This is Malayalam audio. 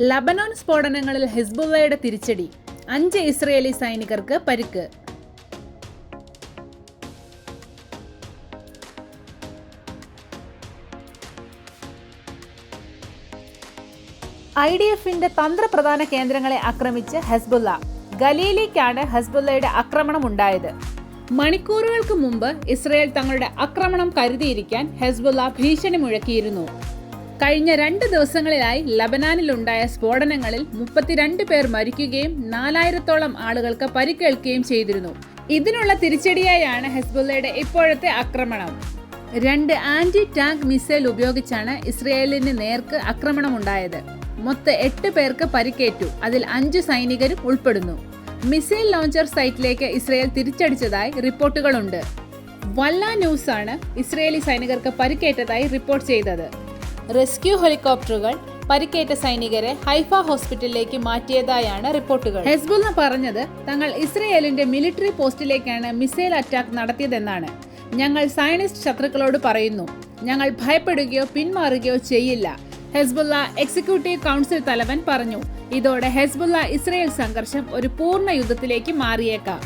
ലബനോൻ സ്ഫോടനങ്ങളിൽ ഹിസ്ബുള്ളയുടെ തിരിച്ചടി. അഞ്ച് ഇസ്രയേലി സൈനികർക്ക് പരിക്ക്. ഐ ഡി എഫിന്റെ തന്ത്രപ്രധാന കേന്ദ്രങ്ങളെ ആക്രമിച്ച് ഹെസ്ബുള്ള. ഗലീലിക്കാണ് ഹെസ്ബുള്ളയുടെ ആക്രമണം ഉണ്ടായത് മണിക്കൂറുകൾക്ക് മുമ്പ് ഇസ്രയേൽ തങ്ങളുടെ ആക്രമണം കരുതിയിരിക്കാൻ ഹെസ്ബുള്ള ഭീഷണി മുഴക്കിയിരുന്നു. കഴിഞ്ഞ രണ്ട് ദിവസങ്ങളിലായി ലബനാനിലുണ്ടായ സ്ഫോടനങ്ങളിൽ മുപ്പത്തിരണ്ട് പേർ മരിക്കുകയും നാലായിരത്തോളം ആളുകൾക്ക് പരിക്കേൽക്കുകയും ചെയ്തിരുന്നു. ഇതിനുള്ള തിരിച്ചടിയായാണ് ഹെസ്ബുള്ളയുടെ ഇപ്പോഴത്തെ ആക്രമണം. രണ്ട് ആന്റി ടാങ്ക് മിസൈൽ ഉപയോഗിച്ചാണ് ഇസ്രയേലിന് നേർക്ക് ആക്രമണം ആക്രമണമുണ്ടായത്. മൊത്തം എട്ട് പേർക്ക് പരിക്കേറ്റു. അതിൽ അഞ്ച് സൈനികരും ഉൾപ്പെടുന്നു. മിസൈൽ ലോഞ്ചർ സൈറ്റിലേക്ക് ഇസ്രയേൽ തിരിച്ചടിച്ചതായി റിപ്പോർട്ടുകളുണ്ട്. വല്ല ന്യൂസാണ് ഇസ്രയേലി സൈനികർക്ക് പരിക്കേറ്റതായി റിപ്പോർട്ട് ചെയ്തത്. റെസ്ക്യൂ ഹെലികോപ്റ്ററുകൾ പരിക്കേറ്റ സൈനികരെ ഹൈഫ ഹോസ്പിറ്റലിലേക്ക് മാറ്റിയതായാണ് റിപ്പോർട്ടുകൾ. ഹെസ്ബുല്ല പറഞ്ഞത് തങ്ങൾ ഇസ്രയേലിന്റെ മിലിറ്ററി പോസ്റ്റിലേക്കാണ് മിസൈൽ അറ്റാക്ക് നടത്തിയതെന്നാണ്. ഞങ്ങൾ സയനിസ്റ്റ് ശത്രുക്കളോട് പറയുന്നു ഞങ്ങൾ ഭയപ്പെടുകയോ പിന്മാറുകയോ ചെയ്യില്ല ഹെസ്ബുല്ല എക്സിക്യൂട്ടീവ് കൗൺസിൽ തലവൻ പറഞ്ഞു. ഇതോടെ ഹെസ്ബുല്ല ഇസ്രയേൽ സംഘർഷം ഒരു പൂർണ യുദ്ധത്തിലേക്ക് മാറിയേക്കാം.